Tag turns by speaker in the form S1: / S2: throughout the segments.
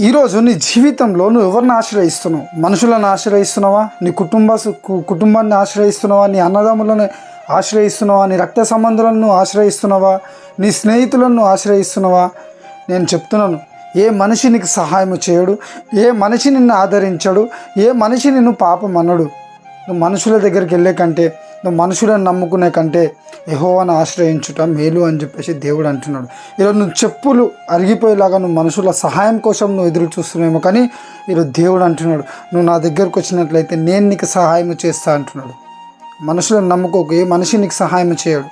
S1: ఈరోజు నీ జీవితంలో నువ్వు ఎవరిని ఆశ్రయిస్తున్నావు? మనుషులను ఆశ్రయిస్తున్నావా? నీ కుటుంబ కు- కుటుంబాన్ని ఆశ్రయిస్తున్నావా? నీ అన్నదమ్ములను ఆశ్రయిస్తున్నావా? నీ రక్త సంబంధులను ఆశ్రయిస్తున్నావా? నీ స్నేహితులను ఆశ్రయిస్తున్నావా? నేను చెప్తున్నాను ఏ మనిషి నీకు సహాయం చేయడు ఏ మనిషి నిన్ను ఆదరించడు ఏ మనిషి నిన్ను పాపం అనడు. నువ్వు మనుషుల దగ్గరికి వెళ్ళే కంటే మనుషులను నమ్ముకునే కంటే యహోవాను ఆశ్రయించుట మేలు అని చెప్పేసి దేవుడు అంటున్నాడు. ఈరోజు నువ్వు చెప్పులు అరిగిపోయేలాగా నువ్వు మనుషుల సహాయం కోసం నువ్వు ఎదురు చూస్తున్నావేమో కానీ ఈరోజు దేవుడు అంటున్నాడు నువ్వు నా దగ్గరకు వచ్చినట్లయితే నేను నీకు సహాయం చేస్తా అంటున్నాడు. మనుషులను నమ్ముకోకు ఏ మనిషి నీకు సహాయం చేయడు.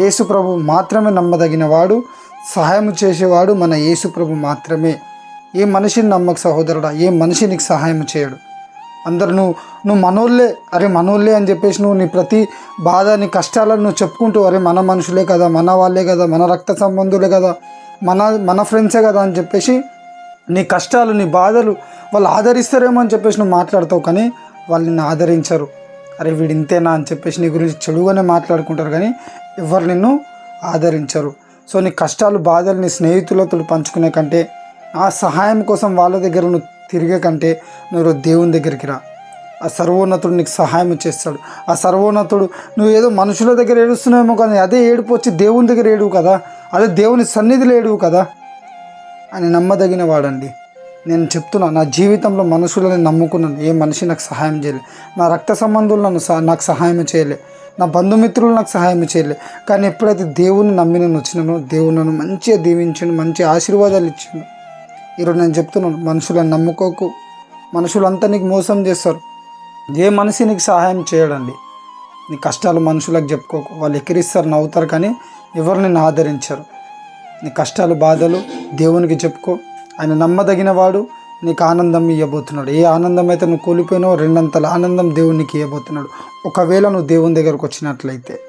S1: యేసు ప్రభు మాత్రమే నమ్మదగిన వాడు సహాయం చేసేవాడు మన యేసు ప్రభు మాత్రమే. ఏ మనిషిని నమ్మక సహోదరుడా ఏ మనిషి నీకు సహాయం చేయడు. అందరు నువ్వు నువ్వు మనోళ్ళే అరే మనోళ్ళే అని చెప్పేసి నువ్వు నీ ప్రతి బాధ నీ కష్టాలను నువ్వు చెప్పుకుంటూ అరే మన మనుషులే కదా మన వాళ్ళే కదా మన రక్త సంబంధులే కదా మన మన ఫ్రెండ్సే కదా అని చెప్పేసి నీ కష్టాలు నీ బాధలు వాళ్ళు ఆదరిస్తారేమో అని చెప్పేసి నువ్వు మాట్లాడతావు కానీ వాళ్ళు నిన్ను ఆదరించరు. అరే వీడు ఇంతేనా అని చెప్పేసి నీ గురించి చెడుగానే మాట్లాడుకుంటారు కానీ ఎవరు నిన్ను ఆదరించరు. సో నీ కష్టాలు బాధలు నీ స్నేహితులతో పంచుకునే కంటే ఆ సహాయం కోసం వాళ్ళ దగ్గర నువ్వు తిరిగే కంటే నువ్వు దేవుని దగ్గరికి రా. ఆ సర్వోన్నతుడు నీకు సహాయం చేస్తాడు. ఆ సర్వోన్నతుడు నువ్వు ఏదో మనుషుల దగ్గర ఏడుస్తున్నావేమో కానీ అదే ఏడుపు వచ్చి దేవుని దగ్గర ఏడువు కదా? అదే దేవుని సన్నిధిలో ఏడువు కదా? అని నమ్మదగిన వాడండి. నేను చెప్తున్నా నా జీవితంలో మనుషులని నమ్ముకున్నాను. ఏ మనిషి నాకు సహాయం చేయలే. నా రక్త సంబంధులు నన్ను నాకు సహాయం చేయలే. నా బంధుమిత్రులు నాకు సహాయం చేయలే. కానీ ఎప్పుడైతే దేవుని నమ్మి నేను వచ్చినానో దేవుడు నన్ను మంచిగా దీవించాను మంచి ఆశీర్వాదాలు ఇచ్చాను ఈరోజు నేను చెప్తున్నాను మనుషులను నమ్ముకోకు. మనుషులంతా నీకు మోసం చేస్తారు. ఏ మనిషి నీకు సహాయం చేయడండి. నీ కష్టాలు మనుషులకు చెప్పుకోకు. వాళ్ళు ఎక్కిరిస్తారు నవ్వుతారు కానీ ఎవరు నిన్ను ఆదరించరు. నీ కష్టాలు బాధలు దేవునికి చెప్పుకో. ఆయన నమ్మదగిన వాడు నీకు ఆనందం ఇవ్వబోతున్నాడు ఏ ఆనందం అయితే నువ్వు కోల్పోయినావో రెండంతల ఆనందం దేవునికి ఇవ్వబోతున్నాడు ఒకవేళ నువ్వు దేవుని దగ్గరకు వచ్చినట్లయితే